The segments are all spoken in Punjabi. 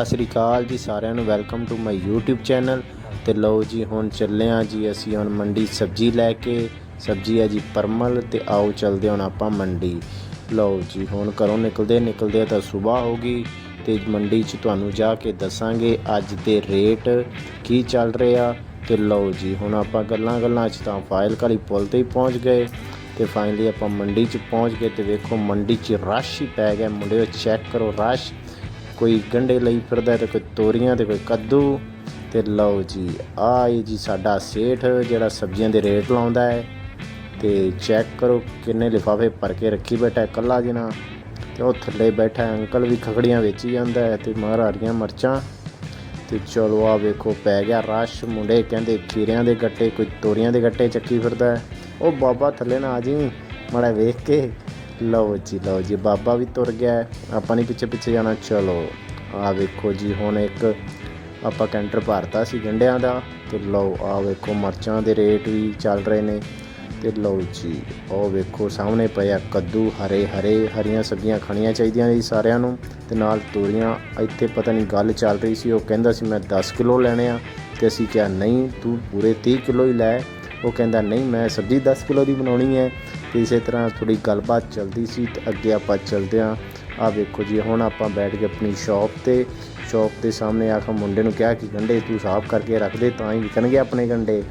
ਸਤਿ ਸ੍ਰੀ ਅਕਾਲ ਜੀ ਸਾਰਿਆਂ ਨੂੰ welcome to my YouTube channel ਤੇ ਲਓ ਜੀ, ਹੁਣ ਚੱਲੇ ਆ ਜੀ ਅਸੀਂ ਹੁਣ ਮੰਡੀ ਸਬਜ਼ੀ ਲੈ ਕੇ। ਸਬਜ਼ੀ ਹੈ ਜੀ ਪਰਮਲ ਤੇ ਆਓ ਚੱਲਦੇ ਹੁਣ ਆਪਾਂ ਮੰਡੀ। ਲਓ ਜੀ, ਹੁਣ ਘਰੋਂ ਨਿਕਲਦੇ ਨਿਕਲਦੇ ਤਾਂ ਸਵੇਰ ਹੋ ਗਈ। ਤੇ ਮੰਡੀ 'ਚ ਤੁਹਾਨੂੰ ਜਾ ਕੇ ਦੱਸਾਂਗੇ ਅੱਜ ਦੇ ਰੇਟ ਕੀ ਚੱਲ ਰਿਹਾ। ਤੇ ਲਓ ਜੀ, ਹੁਣ ਆਪਾਂ ਗੱਲਾਂ ਗੱਲਾਂ 'ਚ ਤਾਂ ਫਾਈਲ ਕਾਲੀ ਪੁਲ ਤੇ ਹੀ ਪਹੁੰਚ ਗਏ। ਤੇ ਫਾਈਨਲੀ ਆਪਾਂ ਮੰਡੀ 'ਚ ਪਹੁੰਚ ਗਏ ਤੇ ਵੇਖੋ ਮੰਡੀ 'ਚ ਰਸ਼ ਹੀ ਪੈ ਗਿਆ। ਮੁੰਡਿਓ ਚੈੱਕ ਕਰੋ ਰਸ਼। ਕੋਈ ਗੰਡੇ ਲਈ ਫਿਰਦਾ ਤੇ ਕੋਈ ਤੋਰੀਆਂ ਤੇ ਕੋਈ ਕੱਦੂ ਤੇ ਲਓ ਜੀ, ਆਹ ਏ ਜੀ ਸਾਡਾ ਸੇਠ ਜਿਹੜਾ ਸਬਜ਼ੀਆਂ ਦੇ ਰੇਟ ਲਾਉਂਦਾ ਹੈ। ਤੇ ਚੈੱਕ ਕਰੋ ਕਿੰਨੇ ਲਿਫਾਫੇ ਭਰ ਕੇ ਰੱਖੀ ਬੈਠਾ ਹੈ ਕੱਲਾ ਜਿਨਾ ਤੇ ਉਹ ਥੱਲੇ ਬੈਠਾ ਅੰਕਲ ਵੀ ਖਖੜੀਆਂ ਵੇਚੀ ਜਾਂਦਾ ਹੈ ਤੇ ਮਗਰ ਹਰੀਆਂ ਮਰਚਾਂ। ਤੇ ਚਲੋ ਆ ਵੇਖੋ, ਪੈ ਗਿਆ ਰਸ਼, ਮੁੰਡੇ ਕਹਿੰਦੇ ਖੀਰਿਆਂ ਦੇ ਗੱਟੇ, ਕੋਈ ਤੋਰੀਆਂ ਦੇ ਗੱਟੇ ਚੱਕੀ ਫਿਰਦਾ ਉਹ ਬਾਬਾ ਥੱਲੇ ਨਾ ਆ ਜੀ, ਮੜਾ ਵੇਖ ਕੇ ਲਓ ਜੀ ਲਓ ਜੀ, ਬਾਬਾ ਵੀ ਤੁਰ ਗਿਆ ਆਪਾਂ ਨਹੀਂ ਪਿੱਛੇ ਪਿੱਛੇ ਜਾਣਾ। ਚਲੋ, ਆ ਵੇਖੋ ਜੀ, ਹੁਣ ਇੱਕ ਆਪਾਂ ਕੈਂਟਰ ਭਰਤਾ ਸੀ ਗੰਡਿਆਂ ਦਾ ਤੇ ਲਓ, ਆ ਵੇਖੋ, ਮਰਚਾਂ ਦੇ ਰੇਟ ਵੀ ਚੱਲ ਰਹੇ ਨੇ ਤੇ ਲਓ ਜੀ, ਉਹ ਵੇਖੋ, ਸਾਹਮਣੇ ਪਿਆ ਕੱਦੂ, ਹਰੇ ਹਰੇ, ਹਰੀਆਂ ਸਬਜ਼ੀਆਂ ਖਾਣੀਆਂ ਚਾਹੀਦੀਆਂ ਜੀ ਸਾਰਿਆਂ ਨੂੰ ਤੇ ਨਾਲ ਤੋਰੀਆਂ। ਇੱਥੇ ਪਤਾ ਨਹੀਂ ਗੱਲ ਚੱਲ ਰਹੀ ਸੀ, ਉਹ ਕਹਿੰਦਾ ਸੀ, ਮੈਂ 10 ਕਿਲੋ ਲੈਣੇ ਆ। ਤੇ ਅਸੀਂ ਕਿਹਾ, ਨਹੀਂ, ਤੂੰ ਪੂਰੇ 30 ਕਿਲੋ ਹੀ ਲੈ। ਉਹ ਕਹਿੰਦਾ, ਨਹੀਂ, ਮੈਂ ਸਬਜ਼ੀ 10 ਕਿਲੋ ਦੀ ਬਣਾਉਣੀ ਹੈ। ਤੇ ਇਸੇ ਤਰ੍ਹਾਂ ਥੋੜੀ ਗੱਲਬਾਤ ਚੱਲਦੀ ਸੀ ਤੇ ਅੱਗੇ ਆਪਾਂ ਚੱਲਦੇ ਹਾਂ। ਆ ਵੇਖੋ ਜੀ, ਹੁਣ ਆਪਾਂ ਬੈਠ ਕੇ ਆਪਣੀ ਸ਼ਾਪ ਤੇ, ਸ਼ਾਪ ਦੇ ਸਾਹਮਣੇ ਆਖਾ ਮੁੰਡੇ ਨੂੰ ਕਿਹਾ ਕਿ, ਗੰਡੇ ਤੂੰ ਸਾਫ਼ ਕਰਕੇ ਰੱਖ ਦੇ, ਤਾਂ ਹੀ ਵਿਕਣਗੇ ਆਪਣੇ ਗੰਡੇ।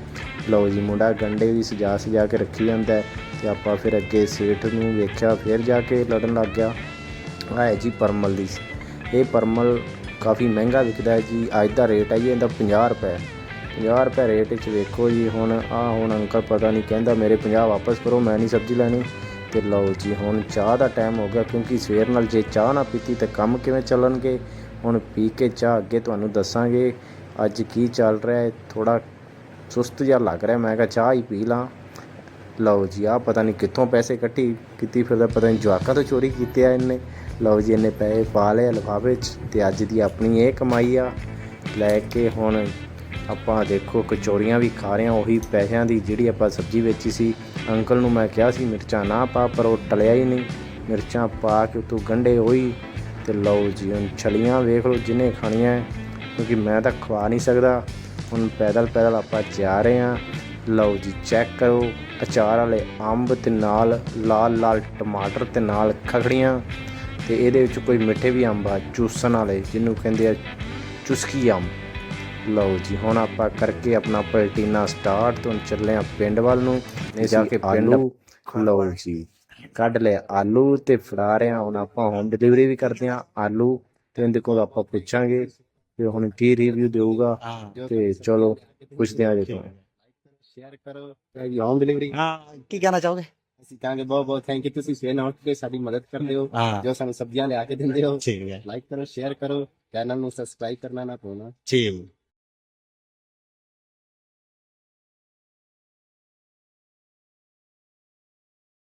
ਲਓ ਜੀ, ਮੁੰਡਾ ਗੰਡੇ ਵੀ ਸਜਾ ਸਜਾ ਕੇ ਰੱਖੀ ਜਾਂਦਾ ਹੈ ਤੇ ਆਪਾਂ ਫਿਰ ਅੱਗੇ ਸੇਠ ਨੂੰ ਵੇਖਿਆ, ਫਿਰ ਜਾ ਕੇ ਲੜਨ ਲੱਗ ਗਿਆ। ਆਹ ਹੈ ਜੀ ਪਰਮਲ ਦੀ। ਇਹ ਪਰਮਲ ਕਾਫੀ ਮਹਿੰਗਾ ਵਿਕਦਾ ਹੈ ਜੀ, ਅੱਜ ਦਾ ਰੇਟ ਹੈ ਜੀ ਇਹਦਾ 50 ਰੁਪਏ। 50 ਰੁਪਏ ਰੇਟ ਵਿੱਚ ਵੇਖੋ ਜੀ, ਹੁਣ ਆ ਹੁਣ ਅੰਕਲ ਪਤਾ ਨਹੀਂ ਕਹਿੰਦਾ ਮੇਰੇ 50 ਵਾਪਸ ਕਰੋ, ਮੈਂ ਨਹੀਂ ਸਬਜ਼ੀ ਲੈਣੀ। ਤੇ ਲਓ ਜੀ, ਹੁਣ ਚਾਹ ਦਾ ਟਾਈਮ ਹੋ ਗਿਆ, ਕਿਉਂਕਿ ਸਵੇਰ ਨਾਲ ਜੇ ਚਾਹ ਨਾ ਪੀਤੀ ਤਾਂ ਕੰਮ ਕਿਵੇਂ ਚੱਲਣਗੇ? ਹੁਣ ਪੀ ਕੇ ਚਾਹ ਅੱਗੇ ਤੁਹਾਨੂੰ ਦੱਸਾਂਗੇ, ਅੱਜ ਕੀ ਚੱਲ ਰਿਹਾ ਹੈ ਥੋੜਾ ਸੁਸਤ ਜਿਹਾ ਲੱਗ ਰਿਹਾ, ਮੈਂ ਕਿਹਾ ਚਾਹ ਹੀ ਪੀ ਲਾਂ। ਲਓ ਜੀ ਆ ਪਤਾ ਨਹੀਂ ਕਿੱਥੋਂ ਪੈਸੇ ਇਕੱਠੀ ਕੀਤੀ ਫਿਰਦਾ, ਪਤਾ ਨਹੀਂ ਜਵਾਕਾਂ ਤੋਂ ਚੋਰੀ ਕੀਤੇ ਆ ਇਹਨੇ। ਲਓ ਜੀ, ਇਹਨੇ ਪੈਸੇ ਪਾ ਲਏ ਲਫ਼ਾਫੇ 'ਚ, ਤੇ ਅੱਜ ਦੀ ਆਪਣੀ ਇਹ ਕਮਾਈ ਆ। ਲੈ ਕੇ ਹੁਣ ਆਪਾਂ ਦੇਖੋ ਕਚੋਰੀਆਂ ਵੀ ਖਾ ਰਹੇ ਹਾਂ ਉਹੀ ਪੈਸਿਆਂ ਦੀ ਜਿਹੜੀ ਆਪਾਂ ਸਬਜ਼ੀ ਵੇਚੀ ਸੀ। ਅੰਕਲ ਨੂੰ ਮੈਂ ਕਿਹਾ ਸੀ ਮਿਰਚਾਂ ਨਾ ਪਾ ਪਰ ਉਹ ਟਲਿਆ ਹੀ ਨਹੀਂ। ਮਿਰਚਾਂ ਪਾ ਕੇ ਉਤੋਂ ਗੰਢੇ ਹੋਈ ਤੇ ਲਓ ਜੀ ਹੁਣ ਛਲੀਆਂ ਵੇਖ ਲਓ ਜਿਹਨੇ ਖਾਣੀਆਂ ਹੈ, ਕਿਉਂਕਿ ਮੈਂ ਤਾਂ ਖਵਾ ਨਹੀਂ ਸਕਦਾ। ਹੁਣ ਪੈਦਲ ਪੈਦਲ ਆਪਾਂ ਜਾ ਰਹੇ ਹਾਂ। ਲਓ ਜੀ ਚੈੱਕ ਕਰੋ ਅਚਾਰ ਵਾਲੇ ਅੰਬ ਤੇ ਨਾਲ ਲਾਲ ਲਾਲ ਟਮਾਟਰ ਤੇ ਨਾਲ ਖਖੜੀਆਂ ਤੇ ਇਹਦੇ ਵਿੱਚ ਕੋਈ ਮਿੱਠੇ ਵੀ ਅੰਬ ਆ ਚੂਸਣ ਵਾਲੇ ਜਿਹਨੂੰ ਕਹਿੰਦੇ ਆ ਚੁਸਕੀ ਅੰਬ। ਲਓ ਜੀ ਹੁਣ ਆਪਾਂ ਕਰਕੇ ਆਪਣਾ ਪਲਟੀਨਾ ਸਟਾਰਟ ਤੋਂ ਚੱਲੇ ਆ ਪਿੰਡ ਵੱਲ ਨੂੰ। ਜਾ ਕੇ ਪਿੰਡ ਲਓ ਜੀ ਕੱਢ ਲਿਆ। ਆਲੂ ਤੇ ਫੜਾ ਰਹੇ ਆ ਹੁਣ ਆਪਾਂ ਹੋਮ ਡਿਲੀਵਰੀ ਵੀ ਕਰਦੇ ਆ ਆਲੂ ਤੇ ਇਹਦੇ ਕੋਲ ਆਪਾਂ ਪੁੱਛਾਂਗੇ ਤੇ ਹੁਣ ਕੀ ਰਿਵਿਊ ਦੇਊਗਾ ਤੇ ਚਲੋ ਪੁੱਛਦੇ ਆ ਦੇਖੋ ਸ਼ੇਅਰ ਕਰੋ। ਤੇ ਹੋਮ ਡਿਲੀਵਰੀ ਹਾਂ ਕੀ ਕਹਿਣਾ ਚਾਹੋਗੇ? ਅਸੀਂ ਕਹਾਂਗੇ ਬਹੁਤ ਬਹੁਤ ਥੈਂਕ ਯੂ ਤੁਸੀਂ ਨਾਲ ਉੱਠ ਕੇ ਸਾਡੀ ਮਦਦ ਕਰਦੇ ਹੋ। ਹਾਂ। ਜੋ ਸਾਨੂੰ ਸਬਜ਼ੀਆਂ ਲਿਆ ਕੇ ਦਿੰਦੇ ਹੋ। ਠੀਕ ਹੈ। ਲਾਈਕ ਕਰੋ ਸ਼ੇਅਰ ਕਰੋ। ਚੈਨਲ ਨੂੰ ਸਬਸਕ੍ਰਾਈਬ ਕਰਨਾ ਨਾ ਭੁੱਲਣਾ। ਠੀਕ।